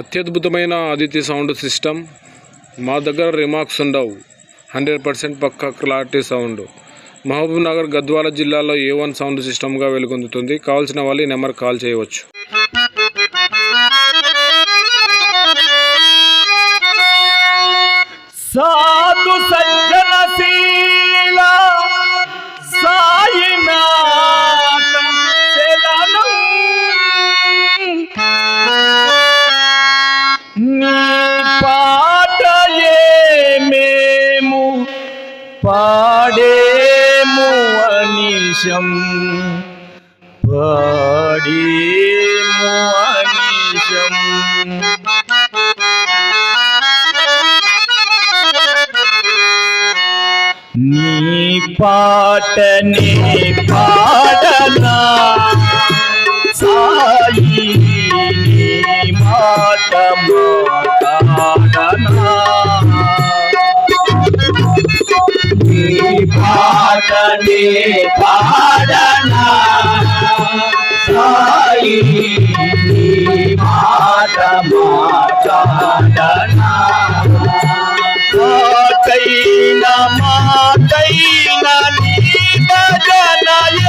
అత్యద్భుతమైన Aditi sound system. మా దగ్గర రిమార్క్స్ ఉండవు. హండ్రెడ్ పర్సెంట్ పక్క క్లారిటీ సౌండ్. మహబూబ్ నగర్ గద్వాల జిల్లాలో ఏ వన్ సౌండ్ సిస్టమ్గా వెలుగొందుతుంది? కావాల్సిన వాళ్ళు ఈ నెంబర్ కాల్ చేయవచ్చు. ಸಾಧು ಸಜ್ಜನ పాటనే పాడనా? సాయి నీ మాట మాట్లాడనా పాటనే పాడనా? సాయి మాట Yeah.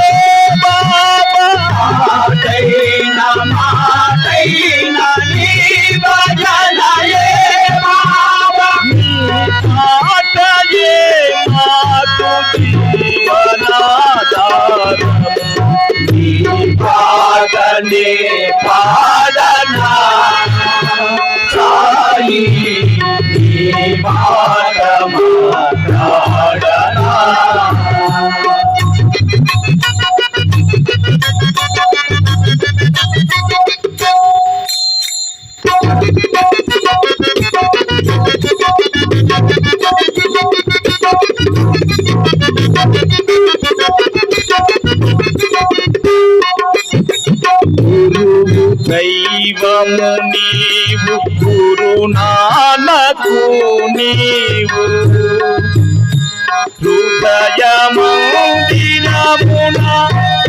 దైవము నీవు గురునానకు నీవు. హృదయమందిరమున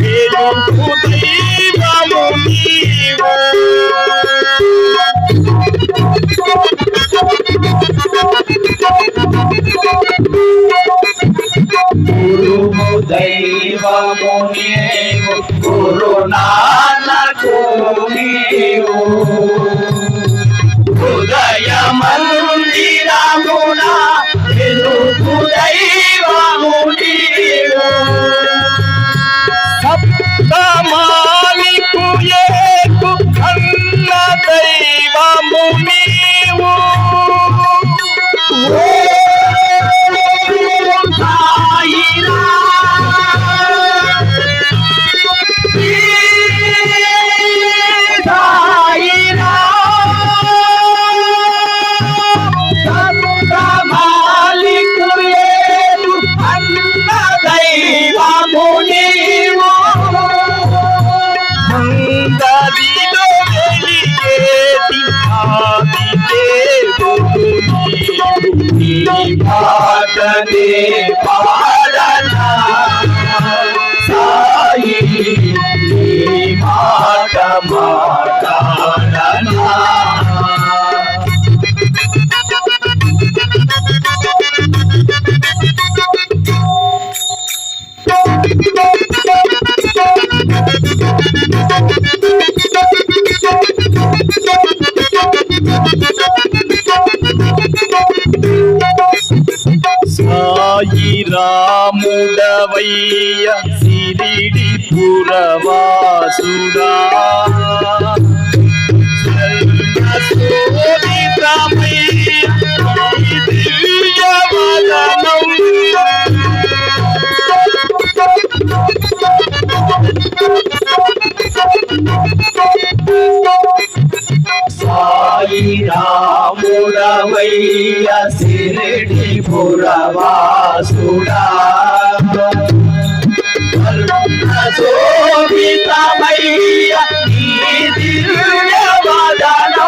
వెలుగు దైవము నీవు. గురు దైవము నీవు గురు నాన్నకు నీవు హృదయ మందిరమున వెలుగు దైవము నీ పాటనే పాడనా సాయి నీ మాట మాట్లాడనా సాయి రాముడవయ్య సిరిడి పురవాసుడా Thank you. దివ్యవదనం. సిరిడి పురవాసుడా శోభితమయ్య ఈ దివ్యవదనం. మాట్లాడనా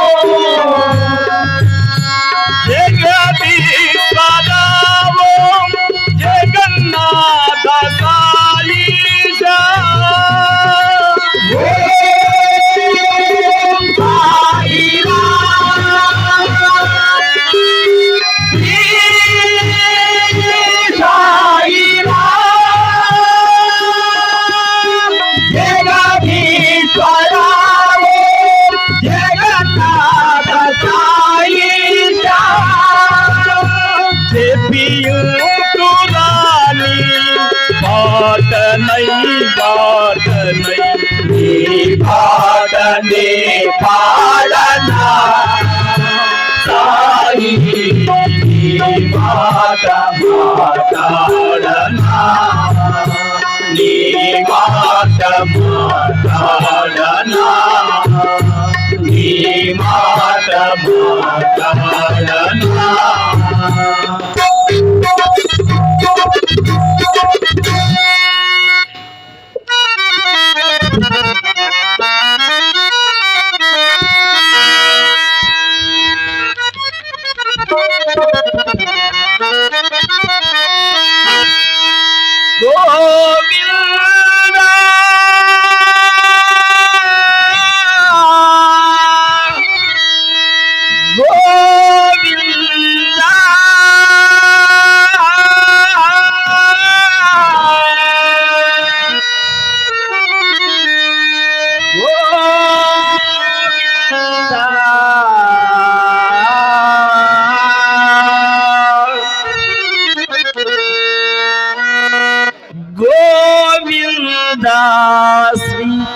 గోవింద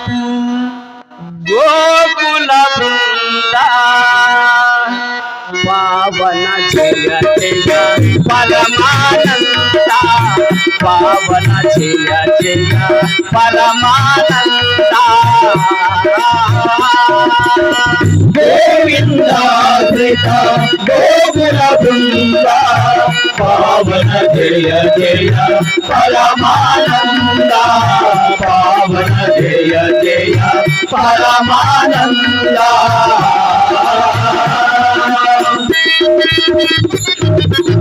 గోకుల బృంద పావన జయ పరమానంద. పావన జయ జయ పరమానంద. గోవింద శ్రీత గోకుల బృంద పావన జయ జయ పరమానంద పావన జయ జయ పరమానంద Thank you.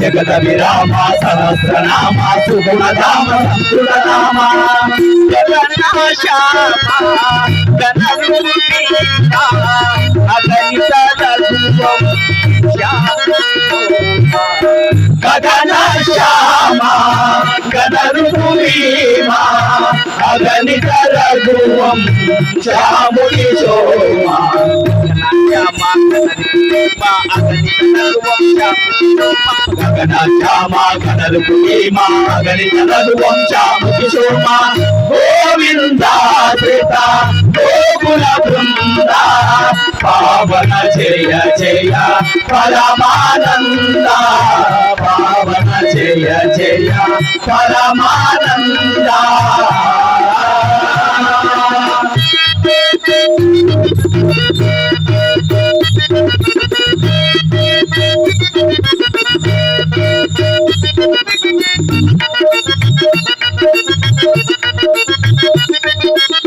జగత విరామ సహస్రనామ సుగుణనామ సంస్కృతనామ జగన్నాశామ గణరూపిణా అగణిత రఘువం గగన శ్యామ గణరుమా అగణిత రఘువం శ్యాముని గగన శ్యామ గణరుమా అగణిత రఘువం శ్యాముని సోమా గోవింద శ్రీత గోకుల బృంద పావన జయ జయ పరమానంద పావన జయ జయ పరమానంద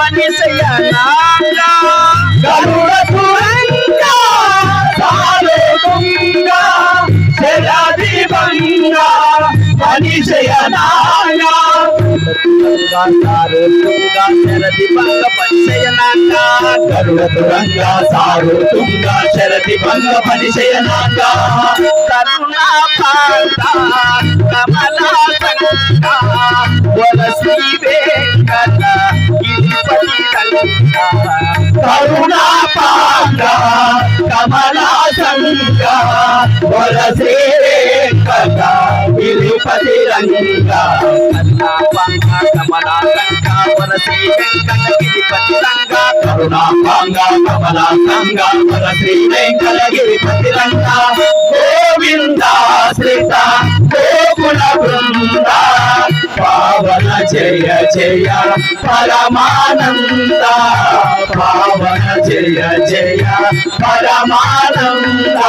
పని గరుడ చెలరి బంగా పని చేయనాంగా గరుడ తురంగా సారు తుంగ శరతి భంగ పరిచయనాంగా కరుణా పాత కమలా సంగ వెంకట కరుణా పాండ కమలా సంగ వలసి వెంకట గిరిపతి గిరిపతి రంగా కరుణాపాంగ కమలాకంఠ వర శ్రీ వెంకటగిరిపతి రంగా కరుణాపాంగ కమలాకంఠ వర శ్రీ వెంకటగిరిపతి రంగా పావన జయ జయ పరమానంద. పావన జయ జయ పరమానంద.